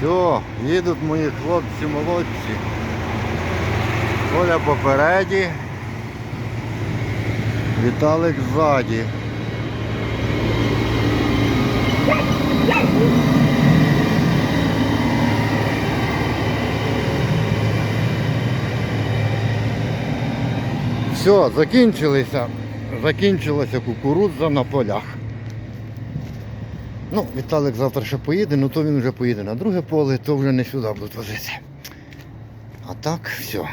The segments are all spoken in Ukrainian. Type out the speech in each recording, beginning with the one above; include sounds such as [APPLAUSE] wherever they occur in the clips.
Все, їдуть мої хлопці молодці. Коля попереді. Віталик ззаді. Все, закінчилися. Закінчилася кукурудза на полях. Ну, Віталик завтра ще поїде, ну то він вже поїде на друге поле, то вже не сюди будуть возити. А так, все.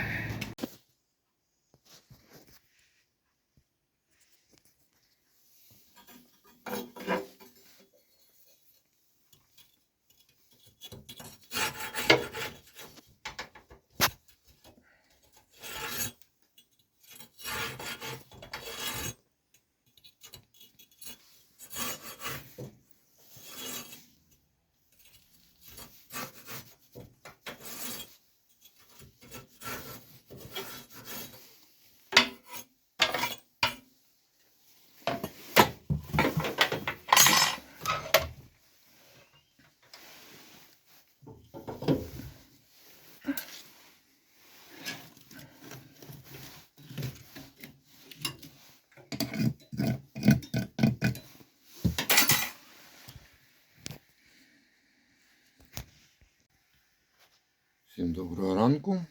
Всім доброго ранку.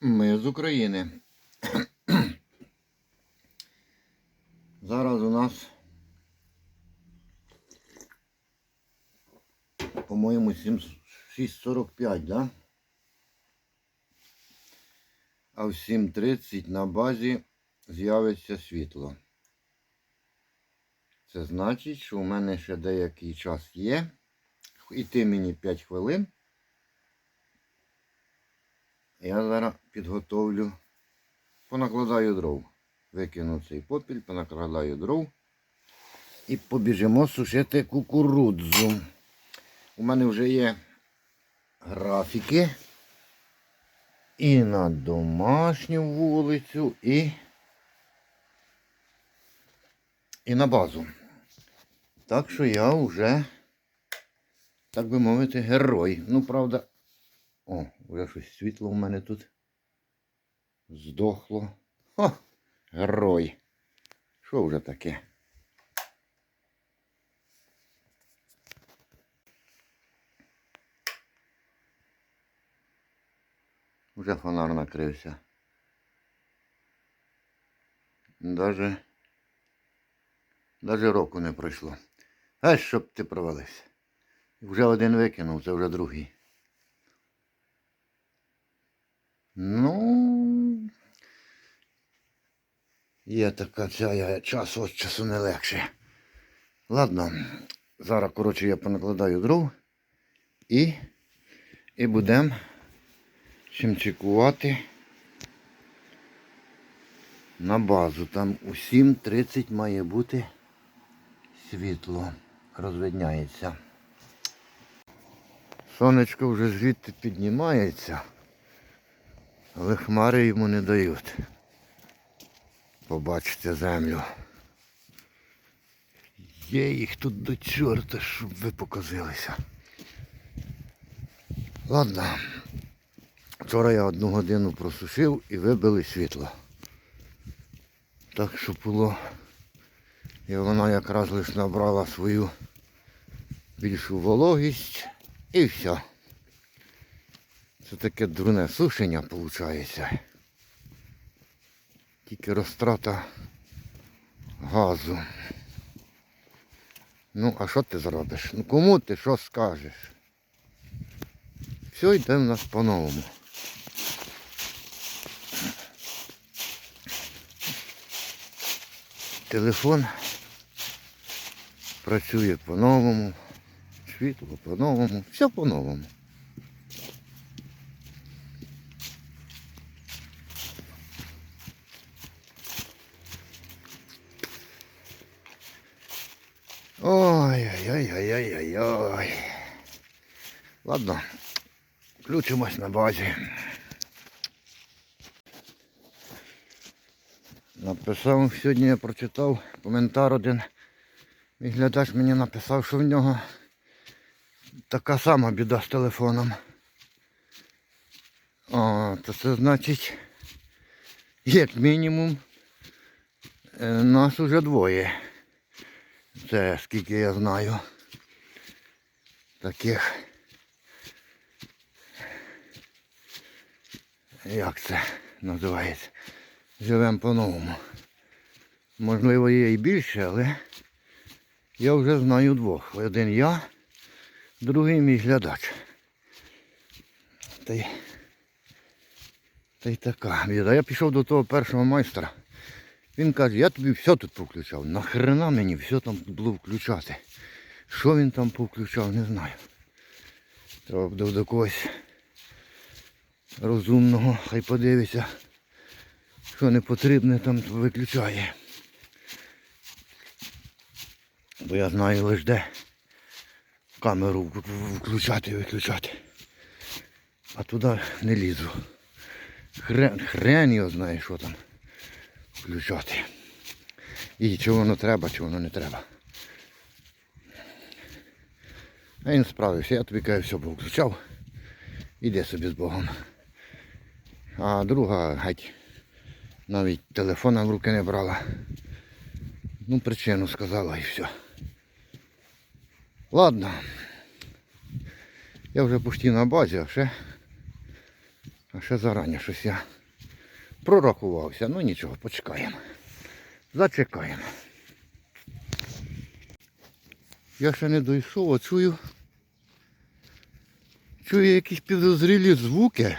Ми з України. [CLEARS THROAT] Зараз у нас, по-моєму, 6.45, да? А в 7.30 на базі з'явиться світло. Це значить, що у мене ще деякий час є. Іти мені 5 хвилин. Я зараз підготовлю, понакладаю дров. Викину цей попіль, понакладаю дров і побіжимо сушити кукурудзу. У мене вже є графіки і на домашню вулицю, і, і на базу. Так що я вже, так би мовити, герой. Ну, правда, о, вже щось світло у мене тут здохло. Хо, герой. Що вже таке? Вже фонар накрився. Даже, даже року не пройшло. А щоб ти провалився. Вже один викинув, це вже другий. Ну, є така ця час від часу не легше. Ладно, зараз, коротше, я понакладаю дров і, і будемо чимчикувати на базу. Там у 7.30 має бути світло. Розвидняється. Сонечко вже звідти піднімається. Але хмари йому не дають. Побачите землю. Є їх тут до чорта, щоб ви показилися. Ладно. Вчора я одну годину просушив і вибили світло. Так що було. І вона якраз лише набрала свою більшу вологість і все. Це таке дурне сушення виходить. Тільки розтрата газу. Ну, а що ти зробиш? Ну кому ти що скажеш? Все йде в нас по-новому. Телефон працює по-новому, світло по-новому, все по-новому. Ой-ой-ой-ой-ой-ой. Ладно, включимось на базі. Написав, сьогодні я прочитав коментар один. Мій глядач мені написав, що в нього така сама біда з телефоном. О, то це значить, як мінімум, е, нас уже двоє. Це скільки я знаю. Таких. Як це називається? Живемо по-новому. Можливо, є і більше, але я вже знаю двох. Один я, другий мій глядач. Та й, та й така біда. Я пішов до того першого майстра. Він каже, я тобі все тут повключав. Нахрена мені все там було включати. Що він там повключав, не знаю. Треба буде до когось розумного, хай подивиться, що не потрібне там виключає. Бо я знаю лише де камеру включати і виключати. А туди не лізу. Хрен, хрен його знає, що там включати. І чи воно треба, чи воно не треба. А він справився, я тобі кажу, все повключав. Іди собі з Богом. А друга геть навіть телефона в руки не брала. Ну, причину сказала і все. Ладно. Я вже почти на базі, а ще, а ще зарані щось я прорахувався. Ну нічого, почекаємо. Зачекаємо. Я ще не дійшов, а чую. Чую якісь підозрілі звуки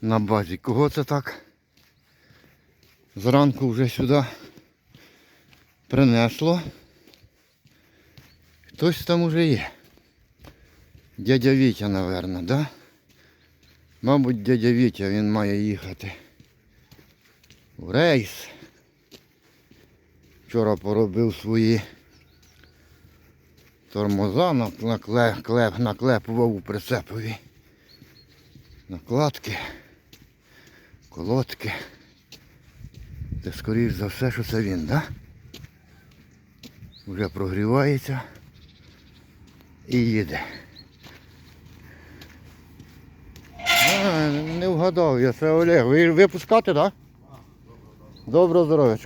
на базі. Кого це так? Зранку вже сюди принесло. Хтось там уже є. Дядя Вітя, напевно, да? Мабуть, дядя Вітя, він має їхати в рейс. Вчора поробив свої тормоза, наклеп, наклепував у прицепові. Накладки, колодки. Це скоріш за все, що це він, да? Вже прогрівається і їде. А, не вгадав, я це Олег. Ви випускати, так? Да? Доброго.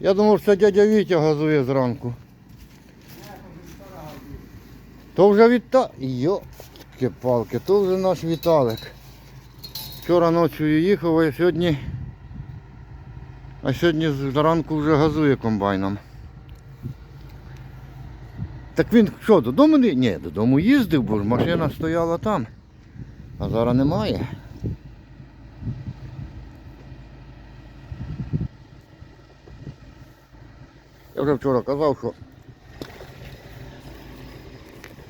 Я думав, що дядя Вітя газує зранку. То вже Віта... Йо, палки, то вже наш Віталик. Вчора ночі їхав, а сьогодні... А сьогодні зранку вже газує комбайном. Так він що, додому не... Ні, додому їздив, бо ж машина стояла там. А зараз немає. Я вже вчора казав, що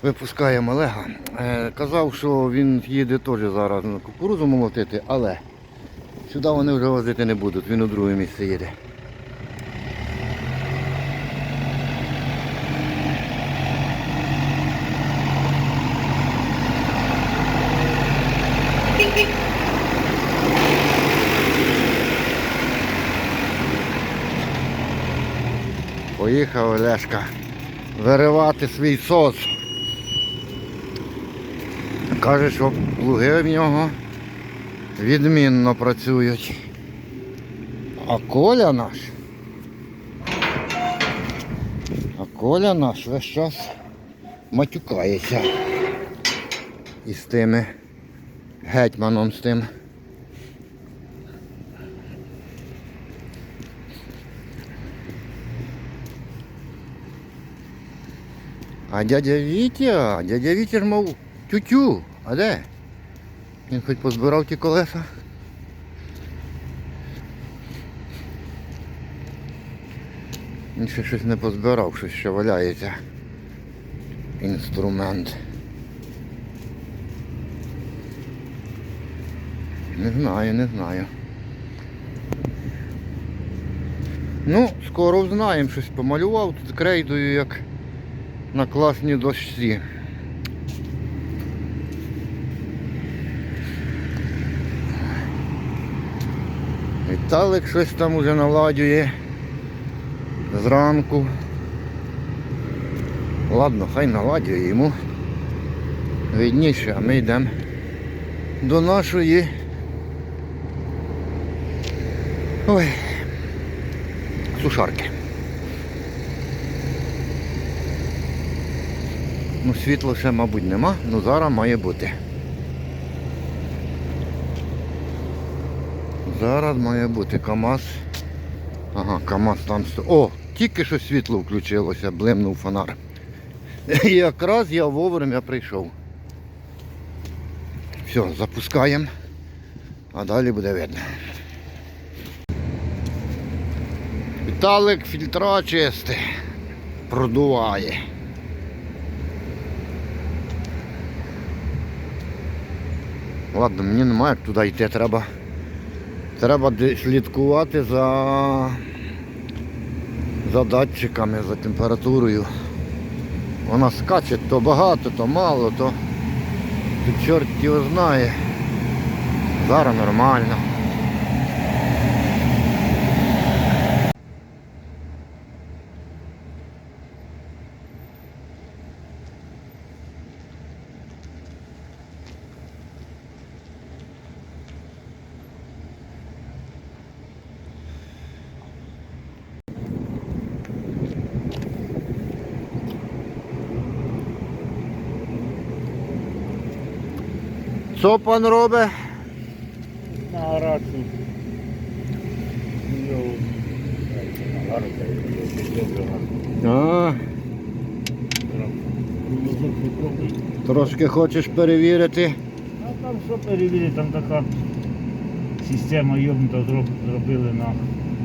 випускаємо Олега. Е, казав, що він їде теж зараз на кукурузу молотити, але сюди вони вже возити не будуть, він у друге місце їде. Поїхав Олешка виривати свій соц. Каже, що плуги в нього відмінно працюють. А Коля наш. А Коля наш весь час матюкається із тими гетьманом з тим. А дядя Вітя, дядя Вітя ж мов тютю. А де? Він хоч позбирав ті колеса. Він ще щось не позбирав, щось ще валяється. Інструмент. Не знаю, не знаю. Ну, скоро знаємо, щось помалював тут крейдою як на класній дошці. Віталик щось там уже наладює зранку. Ладно, хай наладює йому. Видніше, а ми йдемо до нашої. Ой. Сушарки. Світло ще, мабуть, нема, ну зараз має бути. Зараз має бути КАМАЗ. Ага, КАМАЗ там сто. О, тільки що світло включилося, блимнув фонар. Якраз я вовремя прийшов. Все, запускаємо, а далі буде видно. Віталик фільтра чисти. Продуває. Ладно, мені немає як туди йти, треба. Треба слідкувати за, за датчиками, за температурою. Вона скаче то багато, то мало, то, то чорт його знає. Зараз нормально. Що пан робить? На. Ну. А, трошки хочеш перевірити. А там що перевірити, там така система йобнута зробили на,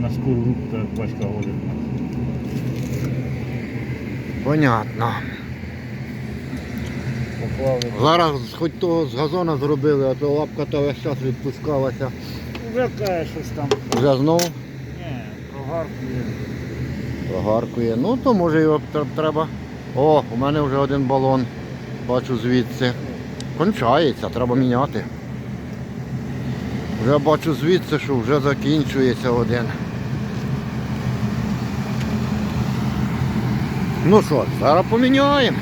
на скору руку, так батька говорить. Понятно. Поклали. Зараз хоч того з газона зробили, а то лапка та весь час відпускалася. Вже щось там. Вже знов Ні, прогаркує. прогаркує. Ну то може його треба. О, у мене вже один балон. Бачу звідси. Кончається, треба міняти. Вже бачу звідси, що вже закінчується один. Ну що, зараз поміняємо.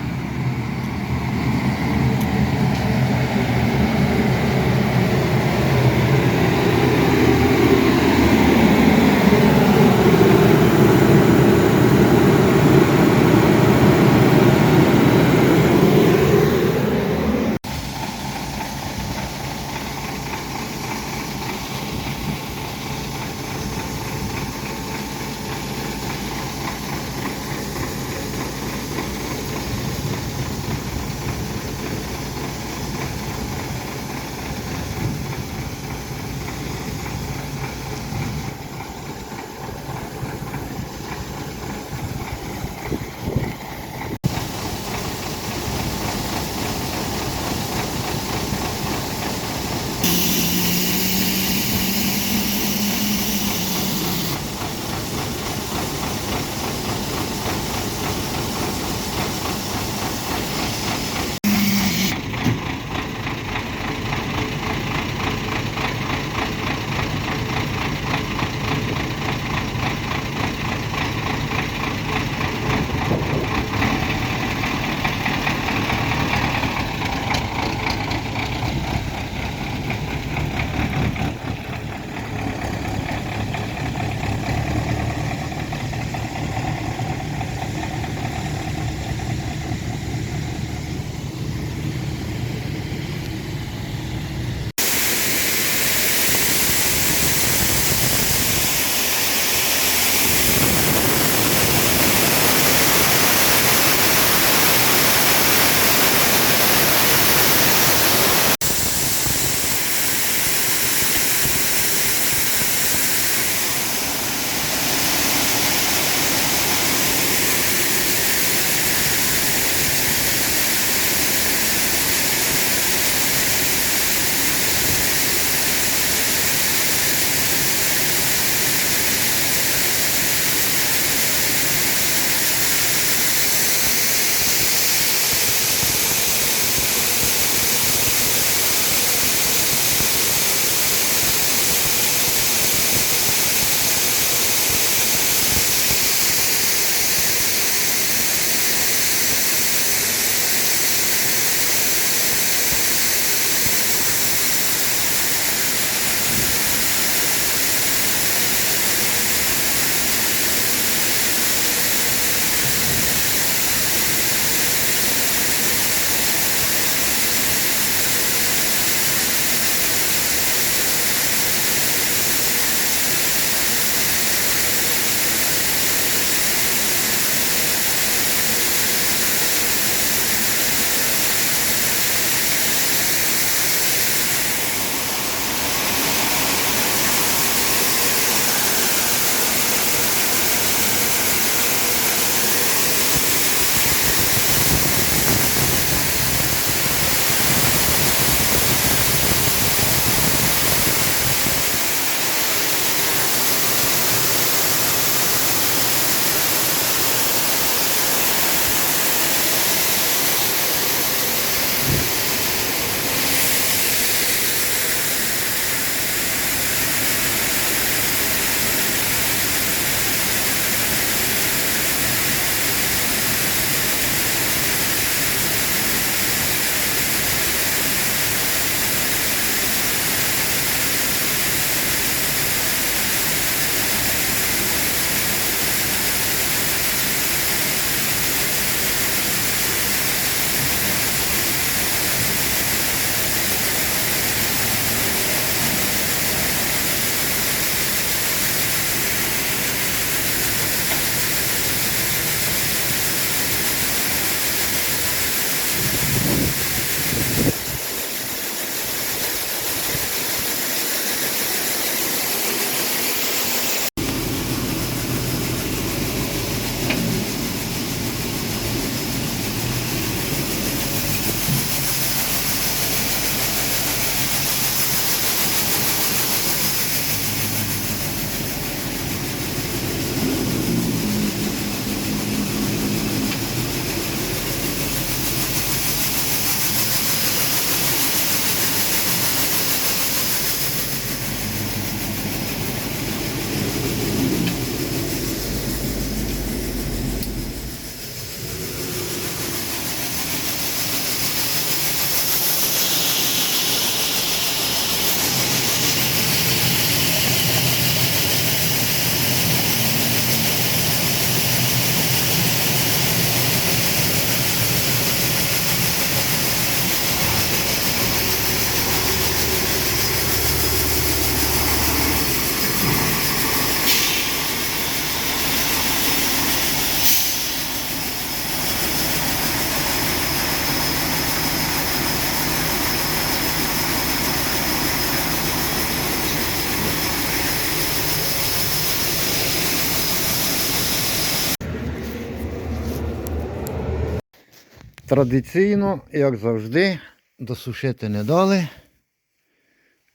Традиційно, як завжди, досушити не дали.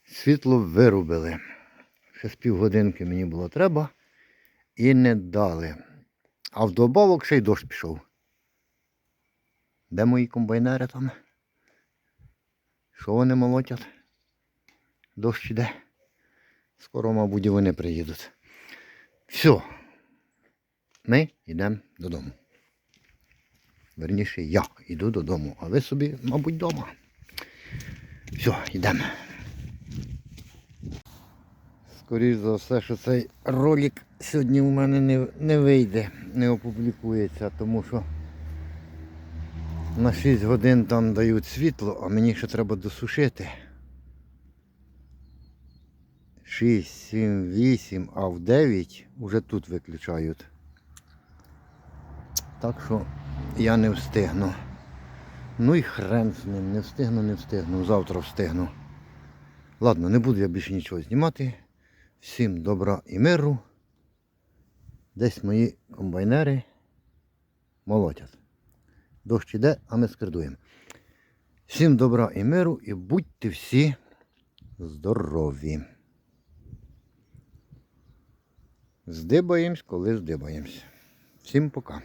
Світло вирубили. Ще з півгодинки мені було треба і не дали. А вдобавок ще й дощ пішов. Де мої комбайнери там? Що вони молотять? Дощ іде. Скоро, мабуть, вони приїдуть. Все. Ми йдемо додому. Верніше, я йду додому, а ви собі, мабуть, вдома. Все, йдемо. Скоріше за все, що цей ролик сьогодні у мене не, не вийде, не опублікується, тому що на 6 годин там дають світло, а мені ще треба досушити. 6, 7, 8, а в 9 вже тут виключають. Так що я не встигну. Ну і хрен з ним, не встигну, не встигну. Завтра встигну. Ладно, не буду я більше нічого знімати. Всім добра і миру. Десь мої комбайнери молотять. Дощ іде, а ми скердуємо. Всім добра і миру і будьте всі здорові. Здибаємось, коли здибаємось. Всім пока.